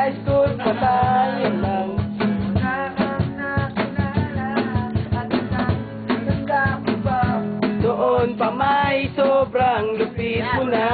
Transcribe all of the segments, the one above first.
high school pa tayo lang. Doon pa may sobrang lupit mo na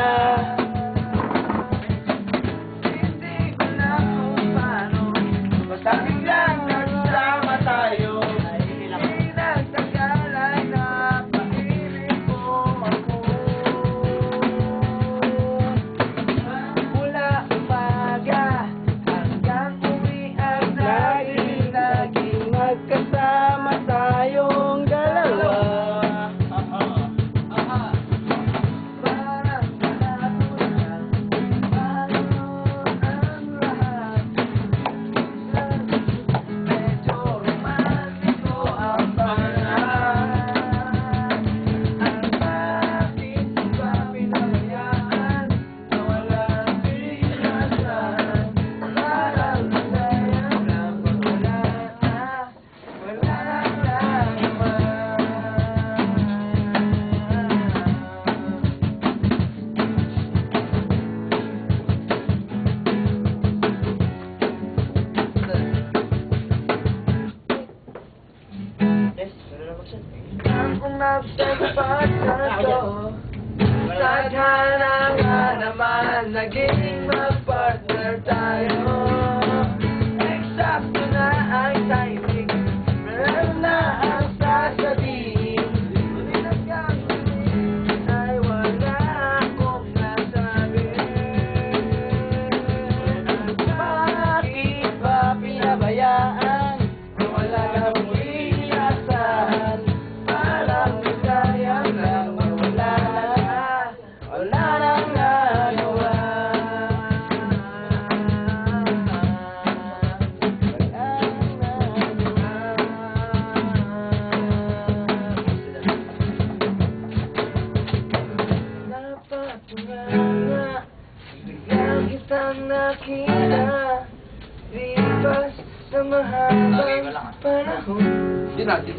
Kung nagtagpat na to Tadhana nga naman Naging mag-partner tayo Eksakto na timing Meron na ang sasabihin Ngunit ang gagawin Ay wala akong nasabi Bakit ba pinabayaan Karena kita bebas semahabang perahu Ini nanti,